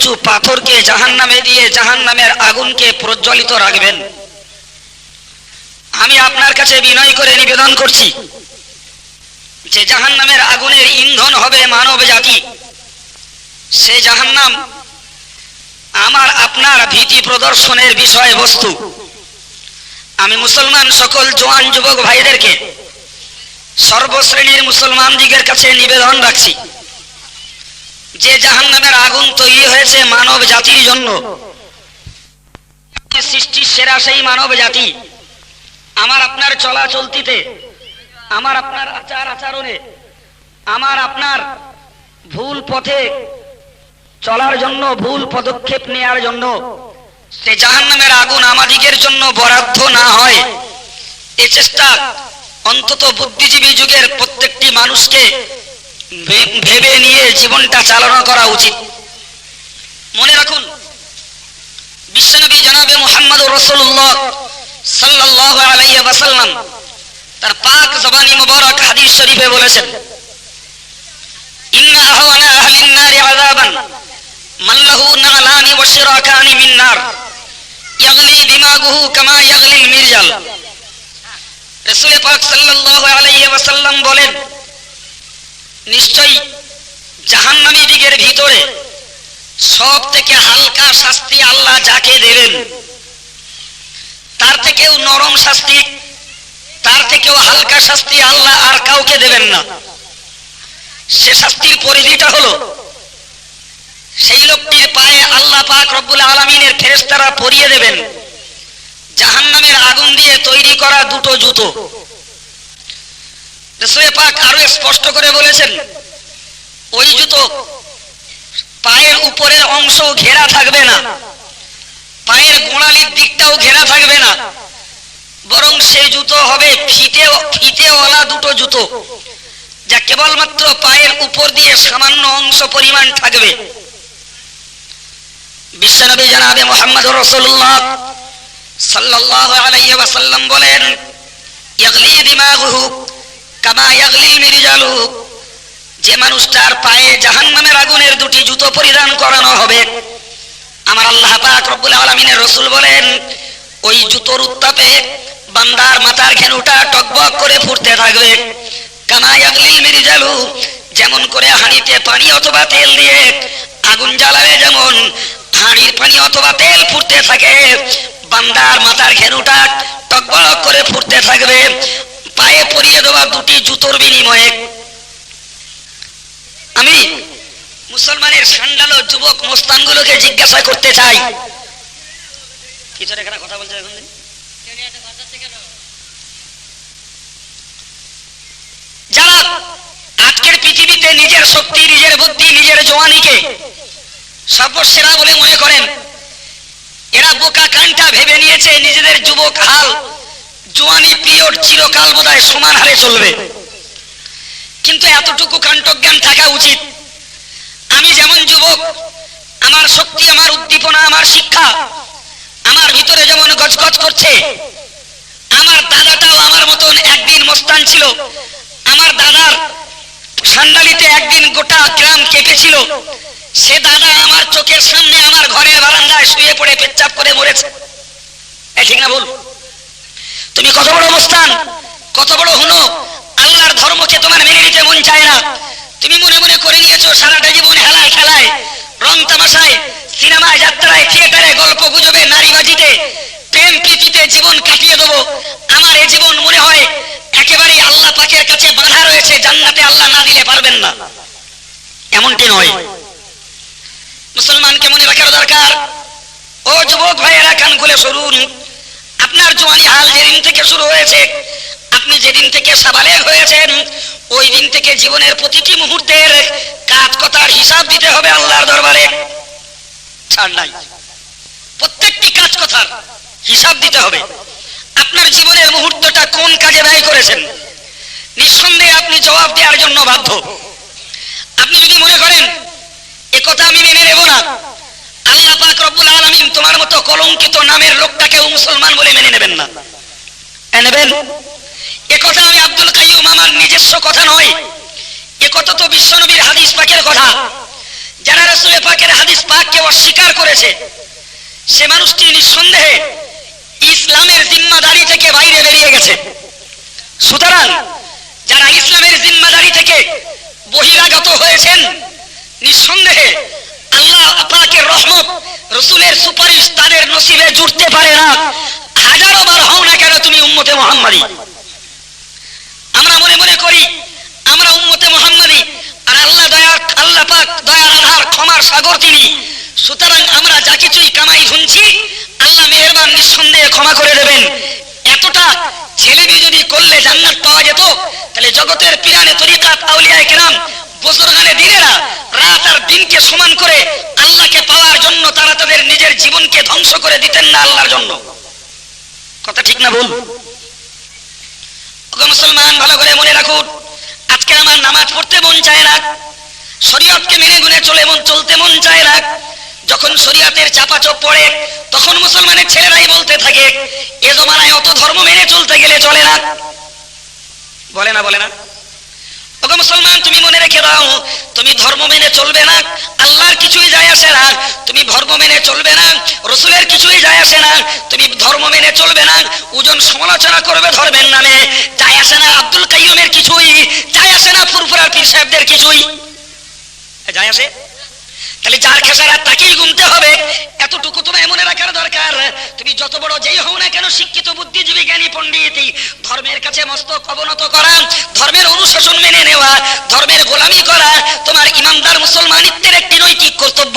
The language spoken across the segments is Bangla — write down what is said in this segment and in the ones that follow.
কিছু পাথরকে জাহান নামে দিয়ে জাহান নামের আগুনকে প্রজ্বলিত রাখবেন। আমি আপনার কাছে বিনয় করে নিবেদন করছি, যে জাহান নামের আগুনের ইন্ধন হবে মানব জাতি। সে জাহান নাম আমার আপনার ভীতি প্রদর্শনের বিষয়বস্তু। আমি মুসলমান সকল জোয়ান যুবক ভাইদেরকে সর্বশ্রেণীর মুসলমান দিগের কাছে নিবেদন রাখছি। যে জাহান নামের আগুন তৈরি হয়েছে মানব জাতির জন্য। সৃষ্টির সেরা সেই মানব জাতি। আমার আপনার চলা চলতিতে আমার আপনার আচার আচরণে, আমার আপনার ভুল পথে চলার জন্য, ভুল পদক্ষেপ নেয়ার জন্য, সে জাহান নামের আগুন আমাদিগের জন্য বরাদ্দ না হয়, এ চেষ্টা অন্তত বুদ্ধিজীবী যুগের প্রত্যেকটি মানুষকে ভেবে নিয়ে জীবনটা চালনা করা উচিত। মনে রাখুন, বিশ্বনবী জনাবে মোহাম্মদ রসুল্লাহ সাল্লাহ আলাইহি ওয়াসাল্লাম তার পাক জবানি মুবারক হাদিস শরীফে বলেছেন দিমাগুহু মিরজাল পাক বলেন নিশ্চয়ই জাহান্নামী দিগের ভিতরে সব থেকে হালকা শাস্তি আল্লাহ যাকে দেবেন। তার থেকেও নরম শাস্তি, তার থেকেও হালকা শাস্তি আল্লাহ আর কাউকে দেবেন না। সে শাস্তির পরিধিটা হলো, সেই লোকটির পায়ে আল্লাহ পাক রব্বুল আলমিনের ফেরেস্তারা পরিয়ে দেবেন। জাহান্নামের আগুন দিয়ে তৈরি করা দুটো জুতো। রসুল পাক আরও স্পষ্ট করে বলেছেন, ওই জুতো পায়ের উপরের অংশ ঘেরা থাকবে না, পায়ের গোড়ালির দিকটাও ঘেরা থাকবে না, বরং সেই জুতো হবে ফিতে, ফিতেওয়ালা দুটো জুতো, যা কেবলমাত্র পায়ের উপর দিয়ে সামান্য অংশ পরিমাণ থাকবে। বিশ্বনবী জানাবে মোহাম্মদ রসুল্লাহ সাল্লাল্লাহু আলাইহি ওয়াসাল্লাম বলেন, ইয়াগলি দিমাগুহু কামা ইয়াগলিল মিরজালু। যে মানুষটার পায়ে জাহান্নামের আগুনের দুটি জুতো পরিধান করানো হবে। আমার আল্লাহ পাক রব্বুল আলামিনের রাসূল বলেন, ওই জুতোর উত্তাপে বান্দার মাথার ঘেনুটা টকবক করে ফুটতে থাকবে। কামা ইয়াগলিল মিরজালু, যেমন করে হাঁড়িতে পানি অথবা তেল দিয়ে আগুন জ্বালালে যেমন হাঁড়ির পানি অথবা তেল ফুটতে থাকে, বান্দার মাথার ঘেনুটা টকবক করে ফুটতে থাকবে। পায়ে পরিয়ে দেওয়া দুটি জুতোর বিনিময়ে আমি মুসলমানের সান্ডালো যুবক মোস্তানগুলোকে জিজ্ঞাসা করতে চাই। যারা আজকের পৃথিবীতে নিজের শক্তি, নিজের বুদ্ধি, নিজের জোয়ানিকে সর্বসেরা বলে মনে করেন, এরা বোকা কানটা ভেবে নিয়েছে নিজেদের যুবক হাল জোয়ানি পিরিয়ড চিরকাল বোধহয় সমান হারে চলবে। কিন্তু এতটুকু কাণ্ঠজ্ঞান থাকা উচিত। আমি যেমন যুবক, আমার শক্তি, আমার উদ্দীপনা, আমার শিক্ষা, আমার ভিতরে যেমন গজগজ করছে, আমার দাদাটাও আমার মতন একদিন মস্তান ছিল, আমার দাদার সান্ডালিতে একদিন গোটা গ্রাম কেঁপেছিল, সে দাদা আমার চোখের সামনে আমার ঘরের বারান্দায় শুয়ে পড়ে পেচ্চাপ করে মরেছে। ঠিক না বল তুমি কত বড় অবস্থান, কত বড় হুনো? আল্লাহর ধর্মকে তোমার মেনে নিতে মন চায় না। তুমি মনে মনে করে নিয়েছো, সারাটা জীবন হেলায় খেলায়, রং তামাশায়, সিনেমায় যাত্রায়, থিয়েটারে, গল্প গুজবে, নারীবাজিতে, প্রেম প্রীতিতে জীবন কাটিয়ে দেবো। আমার এ জীবন মনে হয় একেবারেই আল্লাহ পাকের কাছে বাধা রয়েছে, জান্নাতে আল্লাহ না দিলে পারবেন না। এমনটি নয়। মুসলমানকে মনে রাখার দরকার। ও যুবক ভাইয়েরা, কান খুলে শুনুন আপনার জোয়ানি হাল যেদিন থেকে শুরু হয়েছে, আপনি যেদিন থেকে সাবালেগ হয়েছেন, ওই দিন থেকে জীবনের প্রতিটি মুহূর্তের কাজ কথার হিসাব দিতে হবে আল্লাহর দরবারে। ছাড় নাই। প্রত্যেকটি কাজ কথার হিসাব দিতে হবে। আপনার জীবনের মুহূর্তটা কোন কাজে ব্যয় করেছেন? নিঃসন্দেহে আপনি জবাব দেওয়ার জন্য বাধ্য। আপনি যদি মনে করেন, এ কথা আমি মেনে নেব না আল্লাহ পাক রব্বুল আলামিন তোমার মতো কলঙ্কিত নামের লোকটাকেও মুসলমান বলে মেনে নেবেন না। নেবেন? এ কথা আমি আব্দুল কাইয়ুম আমার নিজস্ব কথা নয়। এ কথা তো বিশ্বনবীর হাদিস পাকের কথা। যারা রসুল পাকের হাদিস পাককে অস্বীকার করেছে, সে মানুষটি নিঃসন্দেহে ইসলামের জিম্মাদারি থেকে বাইরে বেরিয়ে গেছে। সুতরাং যারা ইসলামের জিম্মাদারি থেকে বহিরাগত হয়েছেন, নিঃসন্দেহে আল্লাহ পাকের রহমত। রসুলের সুপারিশ তাদের নসিবে জুটতে পারে না। হাজারো বার হও না কেন তুমি উম্মতে মোহাম্মদী? আমরা মনে মনে করি, আমরা উম্মতে মোহাম্মদী। আর আল্লাহ দয়ার আল্লাহ পাক দয়ার আধার, ক্ষমার সাগর তিনি। সুতরাং আমরা যা কিছুই কামাই শুনছি আল্লাহ মেহেরবান নিঃসন্দেহে ক্ষমা করে দেবেন। এতটা ছেলে মেয়ে যদি করলে জান্নাত পাওয়া যেত, তাহলে জগতের পিরানে তরিকাত আউলিয়ায়ে কেরাম বুজুর্গানে দিনেরা রাত আর দিনকে সমান করে আল্লাহকে পাওয়ার জন্য তারা তাদের নিজের জীবনকে ধ্বংস করে দিতেন না আল্লাহর জন্য। কথা ঠিক না বল মুসলমান, ভালো করে মনে রাখুন আজকে আমার নামাজ পড়তে মন চায় না, শরীয়তকে মেনে গুনে চলে মন চলতে মন চায় না। যখন শরীয়তের চাপাচপ পড়ে, তখন মুসলমানের ছেলেরাই বলতে থাকে, এ জমানায় অত ধর্ম মেনে চলতে গেলে চলে না। বলে না বলে না। ওগো মুসলমান, তুমি রেখে দাও। তুমি ধর্ম মেনে চলবে না, আল্লাহর কিছুই যায় আসে না। তুমি ধর্ম মেনে চলবে না, রসুলের কিছুই যায় আসে না। তুমি ধর্ম মেনে চলবে না ওজন সমালোচনা করবে ধর্মের নামে। যায় আসে না আব্দুল কাইমের কিছুই, যায় আসে না ফুরফুরার পীর সাহেবদের কিছুই। যায় আসে? তাহলে যার খেসারা তাকেই গুনতে হবে। এতটুকু তোমায় মনে রাখার দরকার। তুমি যত বড় যেই হও না কেন শিক্ষিত, বুদ্ধিজীবী, জ্ঞানী, পণ্ডিত ধর্মের কাছে মস্তক অবনত করা, ধর্মের অনুশাসন মেনে নেওয়া, ধর্মের গোলামি করা, তোমার ইমানদার মুসলমানিত্বের একটি নৈতিক কর্তব্য।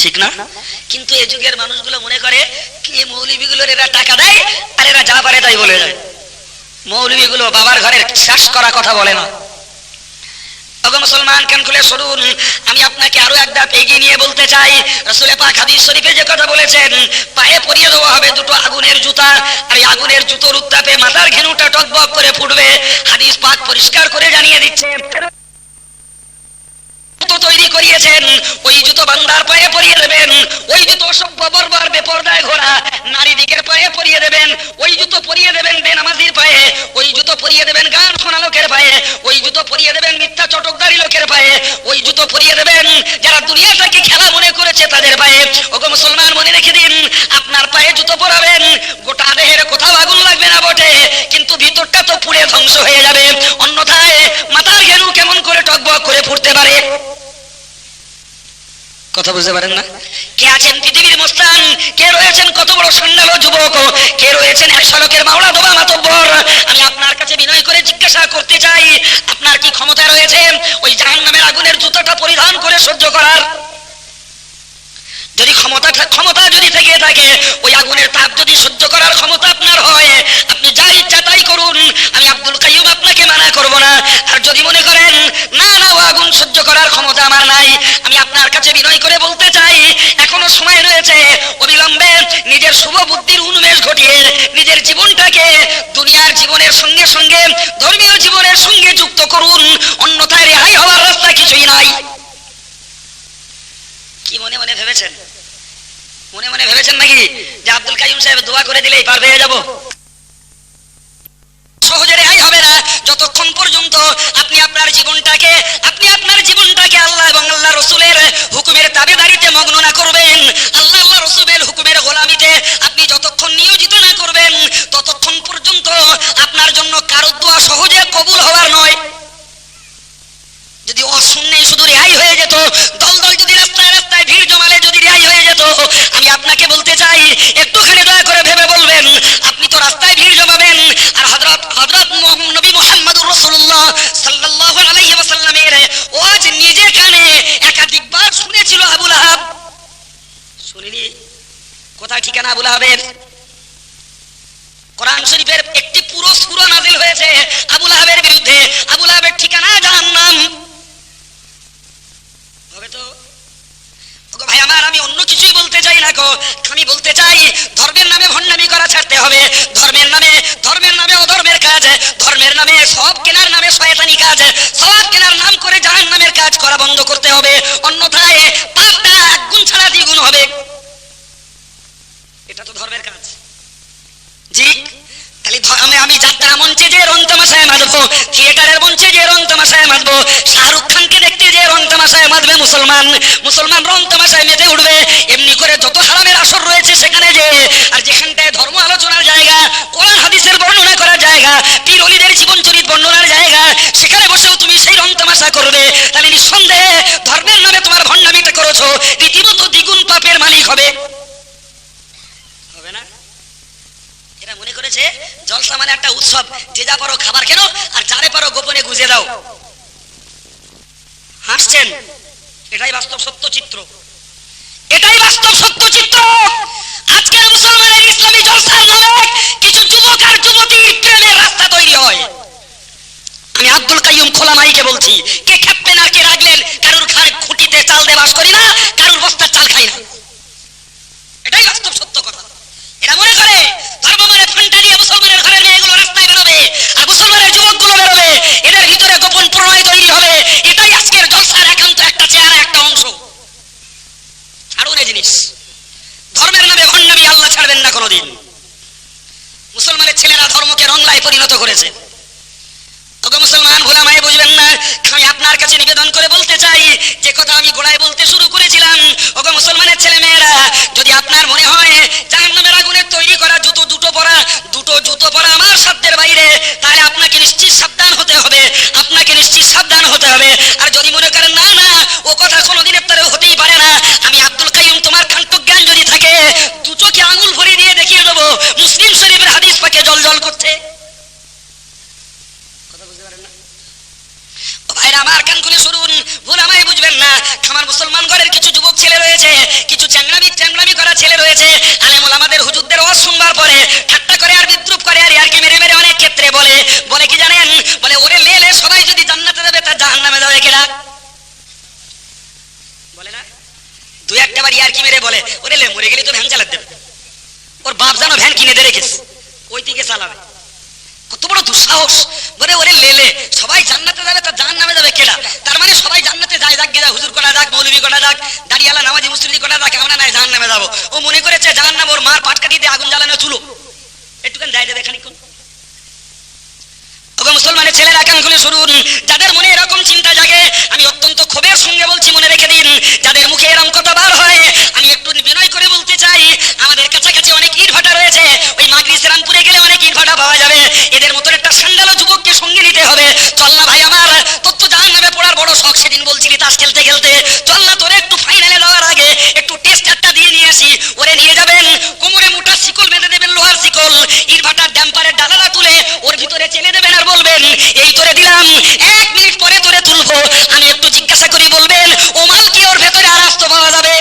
ঠিক না? কিন্তু এই যুগের মানুষগুলো মনে করে, কি মৌলবীগুলোর এরা টাকা দেয়, আর এরা যা পারে তাই বলে যায় মৌলবীগুলো বাবার ঘরের শেষ করা কথা বলে না। ওগো মুসলমান খুলে শুনুন আমি আপনাকে আরও এক এগিয়ে নিয়ে বলতে চাই। রসুল পাক হাদিস যে কথা বলেছেন, পায়ে পরিয়ে দেওয়া হবে দুটো আগুনের জুতা, আর আগুনের জুতোর উত্তাপে মাথার ঘেনুটা টকবক করে ফুটবে। হাদিস পাক পরিষ্কার করে জানিয়ে দিচ্ছে তৈরি করিয়েছেন, ওই জুতো বান্দার পায়ে পরিয়ে দেবেন, ওই জুতো অসভ্য বর্বর বেপরদায় ঘোরা নারী দিকের পায়ে পরিয়ে দেবেন, ওই জুতো পরিয়ে দেবেন বেনামাজির পায়ে, ওই জুতো পরিয়ে দেবেন গান শোনা লোকের পায়ে, ওই জুতো পরিয়ে দেবেন মিথ্যা চটকদারি লোকের পায়ে, ওই জুতো পরিয়ে দেবেন যারা দুনিয়াটাকে খেলা মনে করেছে তাদের পায়ে। ওগো মুসলমান মনে রেখে দিন, আপনার পায়ে জুতো পরাবেন গোটা দেহের কোথাও আগুন লাগবে না বটে কিন্তু ভিতরটা তো পুড়ে ধ্বংস হয়ে যাবে অন্যথায় মাথার ঘেনু কেমন করে টকবক করে ফুটতে পারে কথা বুঝতে পারেন না? কে আছেন পৃথিবীর মোস্তান? কে রয়েছেন কত বড় সন্ন্যাল যুবক? কে রয়েছেন একশো লোকের মাওলা দোবা মাতব্বর? আমি আপনার কাছে বিনয় করে জিজ্ঞাসা করতে চাই, আপনার কি ক্ষমতা রয়েছে? ওই জাহান নামের আগুনের জুতোটা পরিধান করে সহ্য করার। যদি ক্ষমতা ক্ষমতা যদি থেকে থাকে, ওই আগুনের তাপ যদি সহ্য করার ক্ষমতা আপনার হয়, আপনি যা ইচ্ছা তাই করুন। আমি আব্দুল কাইয়ুম আপনাকে মানা করব না। আর যদি মনে করেন, না আগুন সহ্য করার ক্ষমতা আমার নাই। আমি আপনার কাছে বিনয় করে বলতে চাই, এখনও সময় রয়েছে। অবিলম্বে নিজের শুভ বুদ্ধির উন্মেষ ঘটিয়ে নিজের জীবনটাকে দুনিয়ার জীবনের সঙ্গে সঙ্গে ধর্মীয় জীবনের সঙ্গে যুক্ত করুন। অন্যথায় রেহাই হওয়ার রাস্তা কিছুই নাই। কি মনে মনে ভেবেছেন? মনে মনে ভেবেছেন নাকি যে আব্দুল কাইম সাহেব দোয়া করে দিলেই পার পেয়ে যাব? সহজে রেহাই হবে না। যতক্ষণ পর্যন্ত আপনি আপনার জীবনটাকে, আপনি আপনার জীবনটাকে আল্লাহ এবং আল্লাহ রসুলের হুকুমের তাবেদারিতে মগ্ন না করবেন, আল্লাহ আল্লাহ রসুলের হুকুমের গোলামিতে আপনি যতক্ষণ নিয়োজিত না করবেন ততক্ষণ পর্যন্ত আপনার জন্য কারও দোয়া সহজে কবুল হওয়ার নয় যদি অশূন্যে শুধু রেহাই হয়ে যেত দল দল যদি রাস্তায় রাস্তায় ভিড় জমালে যদি রেহাই হয়ে যেত আমি আপনাকে বলতে চাই একটুখানি দয়া করে ভেবে বলবেন আপনি তো রাস্তায় ভিড় জমাবেন আর হযরত হযরত মুহাম্মদ নবী মুহাম্মদুর রাসূলুল্লাহ সাল্লাল্লাহু আলাইহি ওয়াসাল্লামের ওয়াজ নিজে কানে একাধিকবার শুনেছিল আবু লাহাব শুনিনি কোথায় ঠিকানা আবু লাহাবের কোরআন শরীফের একটি পুরো সূরা নাজিল হয়েছে আবু লাহাবের বিরুদ্ধে। আবু লাহাবের ঠিকানা জাহান্নাম। হবে তো ভাই আমার, আমি অন্য কিছুই বলতে চাই না গো। আমি বলতে চাই, ধর্মের নামে ভণ্ডামি করা ছাড়তে হবে। ধর্মের নামে ধর্মের নামে অধর্মের কাজ। ধর্মের নামে সব কেনার নামে শয়তানি কাজ। সব কেনার নাম করে জাহান নামের কাজ করা বন্ধ করতে হবে অন্যথায় পাপটা এক গুণ ছাড়া দ্বিগুণ হবে এটা তো ধর্মের কাজ জি তাহলে ধ- আমি আমি যাত্রা মঞ্চে যে রং তামাশায় মাতবো থিয়েটারের মঞ্চে যে রং তামাশায় মাতবো শাহরুখ খানকে দেখতে যে রং তামাশায় মাতবো মুসলমান মুসলমান রং তামাশায় মেতে উঠবে। এমনি করে যত হারামের আসর রয়েছে সেখানে যে, আর যেখানটায় ধর্ম আলোচনার জায়গা, কোরআন, হাদিসের বর্ণনা করার জায়গা, পীর অলিদের জীবন চরিত বর্ণনার জায়গা, সেখানে বসেও তুমি সেই রং তামাশা করবে। তাহলে নিঃসন্দেহে ধর্মের নামে তোমার ভণ্ডামিটা করেছ, রীতিমতো দ্বিগুণ পাপের মালিক হবে। হবে না? মনে করেছে, জলসা মানে একটা উৎসব, যে যা পারো খাবার কেন আর যারে পারো গোপনে গুজে দাও। হাসছেন? এটাই বাস্তব সত্য চিত্র। এটাই বাস্তব সত্য চিত্র। আজকের মুসলমানের ইসলামী জলসায় নামে কিছু যুবক আর যুবতীর প্রেমের রাস্তা তৈরি হয় আমি আব্দুল কাইয়ুম খোলা মাইকে বলছি কে খেপবেন আর কে রাখলেন কারুর ঘাড় খুঁটিতে চাল দিয়ে বাস করি না কারুর বস্তার চাল খাই না এটাই বাস্তব সত্য কথা এরা মনে করে ধর্ম মানে ফান্টা দিয়ে মুসলমানের ঘরের মেয়েগুলো রাস্তায় বেরোবে আর মুসলমানের যুবকগুলো বেরোবে এদের ভিতরে গোপন প্রণয় তৈরি হবে এটাই আজকের জলসার একান্ত একটা চেহারা একটা অংশ ছাড়ুন এই জিনিস ধর্মের নামে ভণ্ডামি আল্লাহ ছাড়বেন না কোনোদিন। মুসলমানের ছেলেরা ধর্মকে রংলায় পরিণত করেছে। মুসলমান বুঝবেন না আমি আপনার কাছে নিবেদন করে বলতে চাই, যে কথা আমি গোড়ায় বলতে শুরু করেছিলাম। মুসলমানের ছেলে মেয়েরা যদি আপনার মনে হয় আগুনের তৈরি করা জুতো, দুটো পরা, দুটো জুতো পরা আমার সাধ্যের বাইরে, তাহলে আপনাকে নিশ্চিত সাবধান হতে হবে। আপনাকে নিশ্চিত সাবধান হতে হবে। আর যদি মনে করেন, না না ও কথা কোনোদিনের তরে হতেই পারে না আমি আব্দুল কাইম তোমার কান্তজ্ঞান যদি থাকে দু চোখে আঙুল ভরে দিয়ে দেখিয়ে দেবো মুসলিম শরীফের হাদিস পাকে জল জল করছে কথা বুঝতে পারেন না ও ভাইরা আমার কান খুলে শুনুন ভুল আমায় বুঝবেন না আমার মুসলমান ঘরের কিছু যুবক ছেলে রয়েছে কিছু চ্যাংলামি চ্যাংলামি করা ছেলে রয়েছে আলেমুল আমাদের হুজুরদের ওয়াজ শুনবার পরে ঠাট্টা করে আর বিদ্রুপ করে আর ইয়ারকি মেরে মেরে অনেক ক্ষেত্রে বলে বলে কি জানেন বলে ওরে লেলে সবাই যদি জান্নাতে যাবে তার জাহান্নামে যাবে কেডা বলে না দুই একটা বার ইয়ারকি মেরে বলে, ওরে লে, মরে গেলে তো ভ্যান চালাতে দেবে ওর বাপ জানো ভ্যান কিনে দিয়ে রেখেছে। ওই দিকে চালাবে। কত বড় দুঃসাহস। বলে, ওরে লেলে সবাই জান্নাতে যাবে তার জাহান নামে যাবে কেডা? তার মানে সবাই জান্নাতে যায়, যাক গেজা হুজুর করা যাক, মৌলবি করা যাক, দাঁড়িয়ালা, নামাজি মুসলিম করা যাক, আমরা নাই, জাহান নামে যাব। ও মনে করেছে জাহান নাম ওর মার পাটকাটি দিয়ে আগুন জ্বালানো চুলো। একটুখানি যাই দেবে খানিক্ষণ মুসলমানের ছেলেরা কান খুলে শুনুন? যাদের মনে এরকম চিন্তা জাগে, আমি অত্যন্ত ক্ষোভের সঙ্গে বলছি, মনে রেখে দিন, যাদের মুখে এরকম কথা বার হয়, আমি একটু বিনয় করে বলতে চাই, আমাদের কাছাকাছি অনেক ইট ভাটা রয়েছে, ওই মাগরি শ্রীরামপুরে গেলে অনেক ইট ভাটা পাওয়া যাবে, এদের মতন একটা সান্ডালো যুবককে সঙ্গে নিতে হবে। চল না ভাই, আমার তোর তো জাহান নামে পড়ার বড় শখ সেদিন বলছিলি তাস খেলতে খেলতে। চল না তোরে একটু ফাইনালে যাওয়ার আগে, একটু টেস্ট একটা দিয়ে নিয়ে আসি, ওরে নিয়ে যাবেন কোমরে মোটা শিকল বেঁধে দেবেন লোহার শিকল ইট ভাটার ড্যাম্পারের ডালাটা তুলে ওর ভিতরে চেলে দেবেন আর বলবেন এই তোরে দিলাম এক মিনিট পরে তোরে তুলবো আমি একটু জিজ্ঞাসা করি বলবেন ও মাল কি ওর ভেতরে আর আস্ত পাওয়া যাবে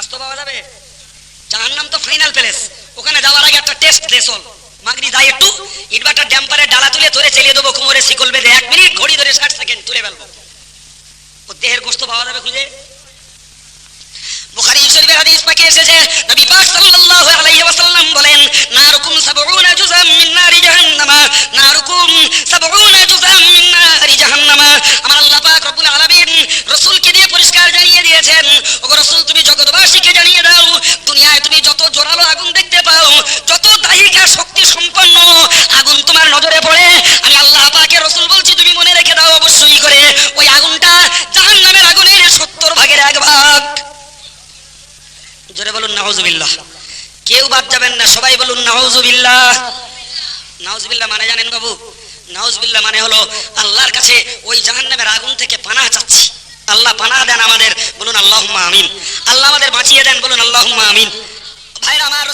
আস্ত পাওয়া যাবে যার নাম তো ফাইনাল প্লেস ওখানে যাওয়ার আগে একটা টেস্ট দেশল মাগরি যাই একটু ইটভাটার ড্যাম্পারের ডালা তুলে তোরে চালিয়ে দেবো কোমরে শিকল বেঁধে এক মিনিট ঘড়ি ধরে ষাট সেকেন্ড তুলে ফেলব ও দেহের গোস্ত পাওয়া যাবে খুঁজে বুখারী শরীফের হাদিস পাকে এসেছে নবী পাক সাল্লাল্লাহু আলাইহি ওয়াসাল্লাম বলেন নারুকুম সাবউনা জুজাম মিন নারি নারুকুম সাবউনা জুজাম মিন নারি আমার আল্লাহ পাক রব্বুল আলামিন রাসূলকে দিয়ে পরিষ্কার জানিয়ে দিয়েছেন, ওগো রাসূল, তুমি জগৎবাসীকে জানিয়ে দাও, দুনিয়ায় তুমি যত জোরালো আগুন দেখতে পাও, যত দাহিকা শক্তি সম্পন্ন আগুন তোমার নজরে পড়ে আমি আল্লাহ পাকের রাসূল বলছি তুমি মনে রেখে দাও অবশ্যই করে ওই আগুনটা জাহান্নামের আগুনের 70 ভাগের এক ভাগ জোরে বলুন নাউজুবিল্লাহ কেউ বাদ যাবেন না সবাই বলুন নাউজুবিল্লাহ নাউজুবিল্লাহ মানে জানেন বাবু নাউজুবিল্লাহ মানে হলো, আল্লাহর কাছে ওই জাহান্নামের আগুন থেকে পানা চাচ্ছি। আল্লাহ পানা দেন আমাদের, বলুন আল্লাহ আমিন। আল্লাহ আমাদের বাঁচিয়ে দেন, বলুন আল্লাহ আমিন। ভাইরা, আমার